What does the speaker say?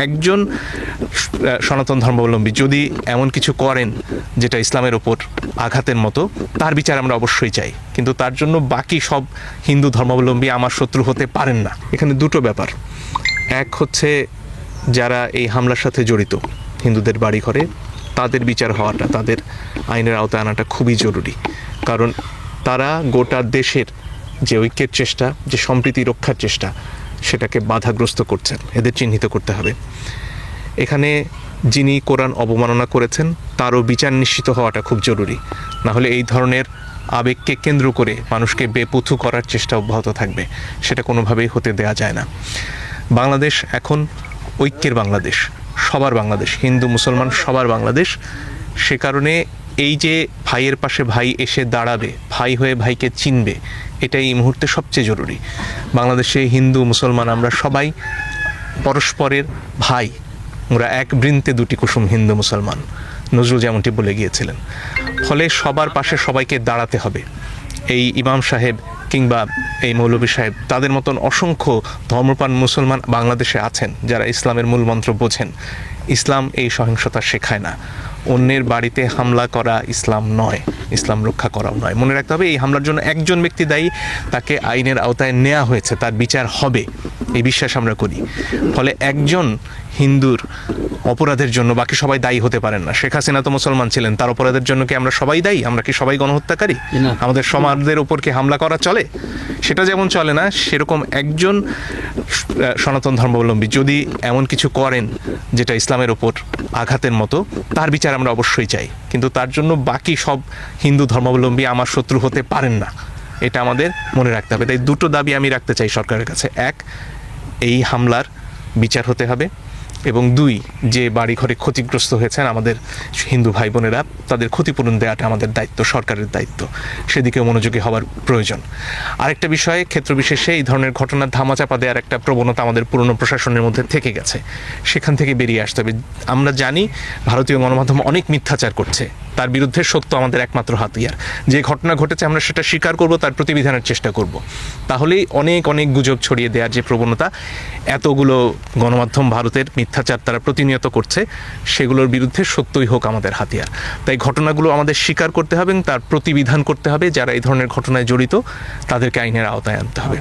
একজন সনাতন ধর্মাবলম্বী যদি এমন কিছু করেন যেটা ইসলামের ওপর আঘাতের মতো, তার বিচার আমরা অবশ্যই চাই। কিন্তু তার জন্য বাকি সব হিন্দু ধর্মাবলম্বী আমার শত্রু হতে পারেন না। এখানে দুটো ব্যাপার। এক হচ্ছে যারা এই হামলার সাথে জড়িত, হিন্দুদের বাড়ি ঘরে তাদের বিচার হওয়াটা, তাদের আইনের আওতায় আনাটা খুবই জরুরি। কারণ তারা গোটা দেশের যে ঐক্যের চেষ্টা, যে সম্প্রীতি রক্ষার চেষ্টা সেটাকে বাধাগ্রস্ত করছেন, এদের চিহ্নিত করতে হবে। এখানে যিনি কোরআন অবমাননা করেছেন, তারও বিচার নিশ্চিত হওয়াটা খুব জরুরি। না হলে এই ধরনের আবেগকে কেন্দ্র করে মানুষকে বেপুথু করার চেষ্টা অব্যাহত থাকবে, সেটা কোনোভাবেই হতে দেয়া যায় না। বাংলাদেশ এখন ঐক্যের বাংলাদেশ, সবার বাংলাদেশ, হিন্দু, মুসলমান, সবার বাংলাদেশ। সে কারণে এই যে ভাইয়ের পাশে ভাই এসে দাঁড়াবে, ভাই হয়ে ভাইকে চিনবে, এটাই এই মুহূর্তে সবচেয়ে জরুরি। বাংলাদেশে হিন্দু, মুসলমান আমরা সবাই পরস্পরের ভাই। আমরা এক বৃন্তে দুটি কুসুম হিন্দু, মুসলমান। নজরুল যেমনটি বলে গিয়েছিলেন। ফলে সবার পাশে সবাইকে দাঁড়াতে হবে। এই ইমাম সাহেব কিংবা এই মৌলভী সাহেব, তাদের মতন অসংখ্য ধর্মপ্রাণ মুসলমান বাংলাদেশে আছেন, যারা ইসলামের মূল মন্ত্র বোঝেন। ইসলাম এই সহিংসতা শেখায় না। অন্যের বাড়িতে হামলা করা ইসলাম নয়, ইসলাম রক্ষা করাও নয়। মনে রাখতে হবে, এই হামলার জন্য একজন ব্যক্তি দায়ী, তাকে আইনের আওতায় নেওয়া হয়েছে, তার বিচার হবে, এই বিশ্বাস আমরা করি। ফলে একজন হিন্দুর অপরাধের জন্য বাকি সবাই দায়ী হতে পারেন না। শেখ হাসিনা তো মুসলমান ছিলেন তার অপরাধের জন্য কি আমরা সবাই দায়ী? আমরা কি সবাই গণহত্যাকারী? আমাদের সমাজের উপর কি হামলা করা চলে? সেটা যেমন চলে না সেরকম একজন সনাতন ধর্মাবলম্বী যদি এমন কিছু করেন যেটা ইসলামের ওপর আঘাতের মতো তার বিচার আমরা অবশ্যই চাই। কিন্তু তার জন্য বাকি সব হিন্দু ধর্মাবলম্বী আমার শত্রু হতে পারেন না। এটা আমাদের মনে রাখতে হবে। তাই দুটো দাবি আমি রাখতে চাই সরকারের কাছে। এক এই হামলার বিচার হতে হবে। এবং দুই, যে বাড়ি ঘরে ক্ষতিগ্রস্ত হয়েছেন আমাদের হিন্দু ভাই বোনেরা তাদের ক্ষতিপূরণ দেওয়াটা আমাদের দায়িত্ব, সরকারের দায়িত্ব। সেদিকে মনোযোগী হওয়ার প্রয়োজন। আরেকটা বিষয়ে ক্ষেত্র বিশেষে এই ধরনের ঘটনার ধামাচাপা দেওয়ার একটা প্রবণতা আমাদের পুরনো প্রশাসনের মধ্যে থেকে গেছে। সেখান থেকে বেরিয়ে আসতে হবে। আমরা জানি, ভারতীয় গণমাধ্যম অনেক মিথ্যাচার করছে। তার বিরুদ্ধে সত্য আমাদের একমাত্র হাতিয়ার। যে ঘটনা ঘটেছে, আমরা সেটা স্বীকার করব, তার প্রতিবিধানের চেষ্টা করব। তাহলেই অনেক অনেক গুজব ছড়িয়ে দেওয়ার যে প্রবণতা, এতগুলো গণমাধ্যম ভারতের মিথ্যাচার তারা প্রতিনিয়ত করছে, সেগুলোর বিরুদ্ধে সত্যই হোক আমাদের হাতিয়ার। তাই ঘটনাগুলো আমাদের স্বীকার করতে হবে এবং তার প্রতিবিধান করতে হবে, যারা এই ধরনের ঘটনায় জড়িত, তাদেরকে আইনের আওতায় আনতে হবে।